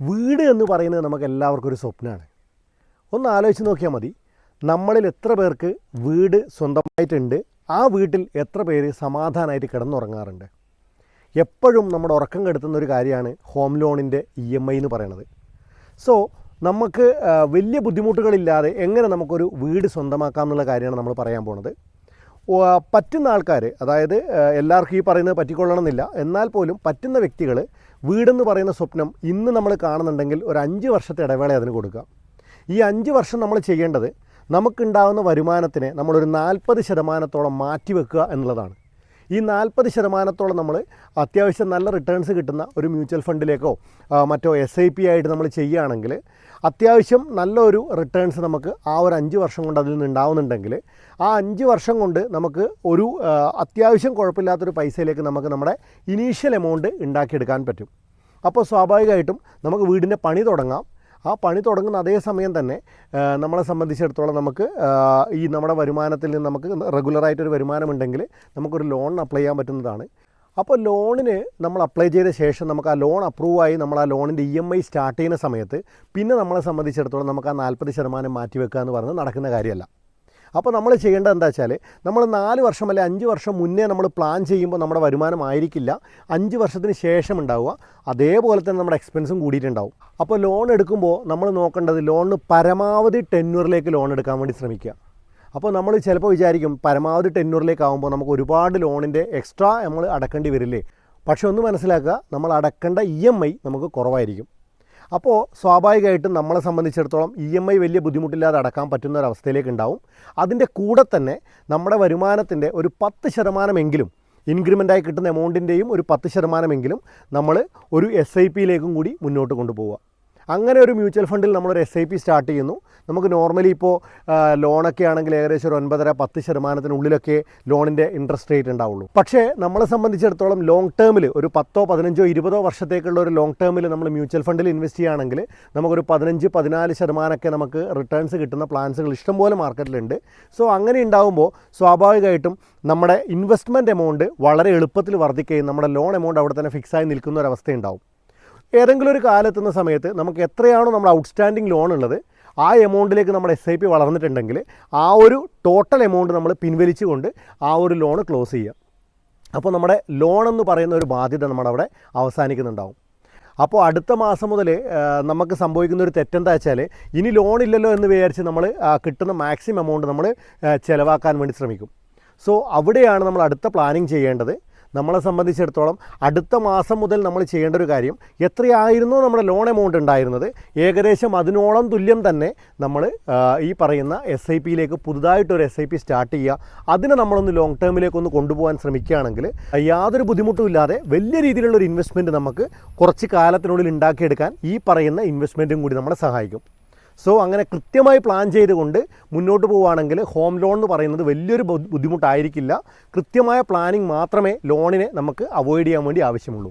വീട് എന്ന് പറയുന്നത് നമുക്ക് എല്ലാവർക്കും ഒരു സ്വപ്നമാണ് ഒന്ന് ആലോചിച്ച് നോക്കിയാൽ മതി. നമ്മളിൽ എത്ര പേർക്ക് വീട് സ്വന്തമായിട്ടുണ്ട് ആ വീട്ടിൽ എത്ര പേര് സമാധാനമായിട്ട് കിടന്നുറങ്ങാറുണ്ട്. എപ്പോഴും നമ്മുടെ ഉറക്കം കെടുത്തുന്ന ഒരു കാര്യമാണ് ഹോം ലോണിന്റെ ഇ എം ഐ എന്ന് പറയുന്നത്. സോ നമുക്ക് വലിയ ബുദ്ധിമുട്ടുകളില്ലാതെ എങ്ങനെ നമുക്കൊരു വീട് സ്വന്തമാക്കാം എന്നുള്ള കാര്യമാണ് നമ്മൾ പറയാൻ പോണത്. പറ്റുന്ന ആൾക്കാർ അതായത് എല്ലാവർക്കും ഈ പറയുന്നത് പറ്റിക്കൊള്ളണമെന്നില്ല. എന്നാൽ പോലും പറ്റുന്ന വ്യക്തികൾ വീടെന്ന് പറയുന്ന സ്വപ്നം ഇന്ന് നമ്മൾ കാണുന്നുണ്ടെങ്കിൽ ഒരു അഞ്ച് വർഷത്തെ ഇടവേള അതിന് കൊടുക്കുക ഈ അഞ്ച് വർഷം നമ്മൾ ചെയ്യേണ്ടത് നമുക്കുണ്ടാകുന്ന വരുമാനത്തിനെ നമ്മളൊരു നാൽപ്പത് ശതമാനത്തോളം മാറ്റിവെക്കുക എന്നുള്ളതാണ്. ഈ നാൽപ്പത് ശതമാനത്തോളം നമ്മൾ അത്യാവശ്യം നല്ല റിട്ടേൺസ് കിട്ടുന്ന ഒരു മ്യൂച്വൽ ഫണ്ടിലേക്കോ മറ്റോ എസ് ഐ പി ആയിട്ട് നമ്മൾ ചെയ്യുകയാണെങ്കിൽ അത്യാവശ്യം നല്ലൊരു റിട്ടേൺസ് നമുക്ക് ആ ഒരു അഞ്ച് വർഷം കൊണ്ട് അതിൽ നിന്ന് ഉണ്ടാവുന്നുണ്ടെങ്കിൽ ആ അഞ്ച് വർഷം കൊണ്ട് നമുക്ക് ഒരു അത്യാവശ്യം കുഴപ്പമില്ലാത്തൊരു പൈസയിലേക്ക് നമുക്ക് നമ്മുടെ ഇനീഷ്യൽ എമൗണ്ട് ഉണ്ടാക്കിയെടുക്കാൻ പറ്റും. അപ്പോൾ സ്വാഭാവികമായിട്ടും നമുക്ക് വീടിന്റെ പണി തുടങ്ങാം. ആ പണി തുടങ്ങുന്ന അതേ സമയം തന്നെ നമ്മളെ സംബന്ധിച്ചിടത്തോളം നമുക്ക് ഈ നമ്മുടെ വരുമാനത്തിൽ നിന്ന് നമുക്ക് റെഗുലറായിട്ടൊരു വരുമാനമുണ്ടെങ്കിൽ നമുക്കൊരു ലോൺ അപ്ലൈ ചെയ്യാൻ പറ്റുന്നതാണ്. അപ്പോൾ ലോണിന് നമ്മൾ അപ്ലൈ ചെയ്ത ശേഷം നമുക്ക് ആ ലോൺ അപ്രൂവ് ആയി നമ്മൾ ആ ലോണിന്റെ ഇ എം ഐ സ്റ്റാർട്ട് ചെയ്യുന്ന സമയത്ത് പിന്നെ നമ്മളെ സംബന്ധിച്ചിടത്തോളം നമുക്ക് ആ നാൽപ്പത് ശതമാനം മാറ്റി വെക്കുക എന്ന് പറയുന്നത് നടക്കുന്ന കാര്യമല്ല. അപ്പോൾ നമ്മൾ ചെയ്യേണ്ടത് എന്താ വെച്ചാൽ നമ്മൾ നാല് വർഷം അല്ലെങ്കിൽ അഞ്ച് വർഷം മുന്നേ നമ്മൾ പ്ലാൻ ചെയ്യുമ്പോൾ നമ്മുടെ വരുമാനം ആയിരിക്കില്ല. അഞ്ച് വർഷത്തിന് ശേഷം ഉണ്ടാവുക. അതേപോലെ തന്നെ നമ്മുടെ എക്സ്പെൻസും കൂടിയിട്ടുണ്ടാവും. അപ്പോൾ ലോൺ എടുക്കുമ്പോൾ നമ്മൾ നോക്കേണ്ടത് ലോണിന് പരമാവധി ടെന്നൂറിലേക്ക് ലോൺ എടുക്കാൻ വേണ്ടി ശ്രമിക്കുക. അപ്പോൾ നമ്മൾ ചിലപ്പോൾ വിചാരിക്കും പരമാവധി ടെന്നൂറിലേക്ക് ആകുമ്പോൾ നമുക്ക് ഒരുപാട് ലോണിന്റെ എക്സ്ട്രാ നമ്മൾ അടക്കേണ്ടി വരില്ലേ? പക്ഷെ ഒന്ന് മനസ്സിലാക്കുക നമ്മൾ അടക്കേണ്ട ഇ എം ഐ നമുക്ക് കുറവായിരിക്കും. അപ്പോൾ സ്വാഭാവികമായിട്ടും നമ്മളെ സംബന്ധിച്ചിടത്തോളം ഇ എം ഐ വലിയ ബുദ്ധിമുട്ടില്ലാതെ അടക്കാൻ പറ്റുന്ന ഒരു അവസ്ഥയിലേക്ക് ഉണ്ടാവും അതിന്റെ കൂടെ തന്നെ നമ്മുടെ വരുമാനത്തിന്റെ ഒരു പത്ത് ശതമാനമെങ്കിലും ഇൻക്രിമെന്റായി കിട്ടുന്ന എമൗണ്ടിന്റെയും ഒരു പത്ത് ശതമാനമെങ്കിലും നമ്മൾ ഒരു എസ് ഐ പിയിലേക്കും കൂടി മുന്നോട്ട് കൊണ്ടുപോവുക. അങ്ങനെ ഒരു മ്യൂച്വൽ ഫണ്ടിൽ നമ്മളൊരു എസ് ഐ പി സ്റ്റാർട്ട് ചെയ്യുന്നു. നമുക്ക് നോർമലി ഇപ്പോൾ ലോണൊക്കെ ആണെങ്കിൽ ഏകദേശം ഒരു ഒൻപതര പത്ത് ശതമാനത്തിനുള്ളിലൊക്കെ ലോണിന്റെ ഇൻട്രസ്റ്റ് റേറ്റ് ഉണ്ടാവുള്ളൂ. പക്ഷേ നമ്മളെ സംബന്ധിച്ചിടത്തോളം ലോങ് ടേമിൽ ഒരു പത്തോ പതിനഞ്ചോ ഇരുപതോ വർഷത്തേക്കുള്ള ഒരു ലോങ് ടേമിൽ നമ്മൾ മ്യൂച്വൽ ഫണ്ടിൽ ഇൻവെസ്റ്റ് ചെയ്യുകയാണെങ്കിൽ നമുക്കൊരു പതിനഞ്ച് പതിനാല് ശതമാനമൊക്കെ നമുക്ക് റിട്ടേൺസ് കിട്ടുന്ന പ്ലാൻസുകൾ ഇഷ്ടംപോലെ മാർക്കറ്റിലുണ്ട് സോ അങ്ങനെ ഉണ്ടാകുമ്പോൾ സ്വാഭാവികമായിട്ടും നമ്മുടെ ഇൻവെസ്റ്റ്മെന്റ് എമൗണ്ട് വളരെ എളുപ്പത്തിൽ വർദ്ധിക്കുകയും നമ്മുടെ ലോൺ എമൗണ്ട് അവിടെ തന്നെ ഫിക്സായി നിൽക്കുന്ന ഒരു അവസ്ഥയുണ്ടാവും ഏതെങ്കിലും ഒരു കാലെത്തുന്ന സമയത്ത് നമുക്ക് എത്രയാണോ നമ്മൾ ഔട്ട്സ്റ്റാൻഡിങ് ലോൺ ഉള്ളത് ആ എമൗണ്ടിലേക്ക് നമ്മുടെ എസ് ഐ പി വളർന്നിട്ടുണ്ടെങ്കിൽ ആ ഒരു ടോട്ടൽ എമൗണ്ട് നമ്മൾ പിൻവലിച്ചുകൊണ്ട് ആ ഒരു ലോൺ ക്ലോസ് ചെയ്യുക. അപ്പോൾ നമ്മുടെ ലോൺ എന്ന് പറയുന്ന ഒരു ബാധ്യത നമ്മുടെ അവിടെ അവസാനിക്കുന്നുണ്ടാവും. അപ്പോൾ അടുത്ത മാസം മുതൽ നമുക്ക് സംഭവിക്കുന്ന ഒരു തെറ്റെന്താ വെച്ചാൽ ഇനി ലോൺ ഇല്ലല്ലോ എന്ന് വിചാരിച്ച് നമ്മൾ കിട്ടുന്ന മാക്സിമം എമൗണ്ട് നമ്മൾ ചിലവാക്കാൻ വേണ്ടി ശ്രമിക്കും. സോ അവിടെയാണ് നമ്മൾ അടുത്ത പ്ലാനിങ് ചെയ്യേണ്ടത്. നമ്മളെ സംബന്ധിച്ചിടത്തോളം അടുത്ത മാസം മുതൽ നമ്മൾ ചെയ്യേണ്ട ഒരു കാര്യം എത്രയായിരുന്നു നമ്മുടെ ലോൺ എമൗണ്ട് ഉണ്ടായിരുന്നത്? ഏകദേശം അതിനോളം തുല്യം തന്നെ നമ്മൾ ഈ പറയുന്ന എസ് ഐ പിയിലേക്ക് പുതുതായിട്ടൊരു എസ് ഐ പി സ്റ്റാർട്ട് ചെയ്യുക. അതിനെ നമ്മളൊന്ന് ലോങ് ടേമിലേക്കൊന്ന് കൊണ്ടുപോകാൻ ശ്രമിക്കുകയാണെങ്കിൽ യാതൊരു ബുദ്ധിമുട്ടും ഇല്ലാതെ വലിയ രീതിയിലുള്ള ഒരു ഇൻവെസ്റ്റ്മെന്റ് നമുക്ക് കുറച്ച് കാലത്തിനുള്ളിൽ ഉണ്ടാക്കിയെടുക്കാൻ ഈ പറയുന്ന ഇൻവെസ്റ്റ്മെന്റും കൂടി നമ്മളെ സഹായിക്കും. സോ അങ്ങനെ കൃത്യമായി പ്ലാൻ ചെയ്തുകൊണ്ട് മുന്നോട്ട് പോവുകയാണെങ്കിൽ ഹോം ലോൺ എന്ന് പറയുന്നത് വലിയൊരു ബുദ്ധിമുട്ടായിരിക്കില്ല. കൃത്യമായ പ്ലാനിങ് മാത്രമേ ലോണിനെ നമുക്ക് അവോയ്ഡ് ചെയ്യാൻ വേണ്ടി ആവശ്യമുള്ളൂ.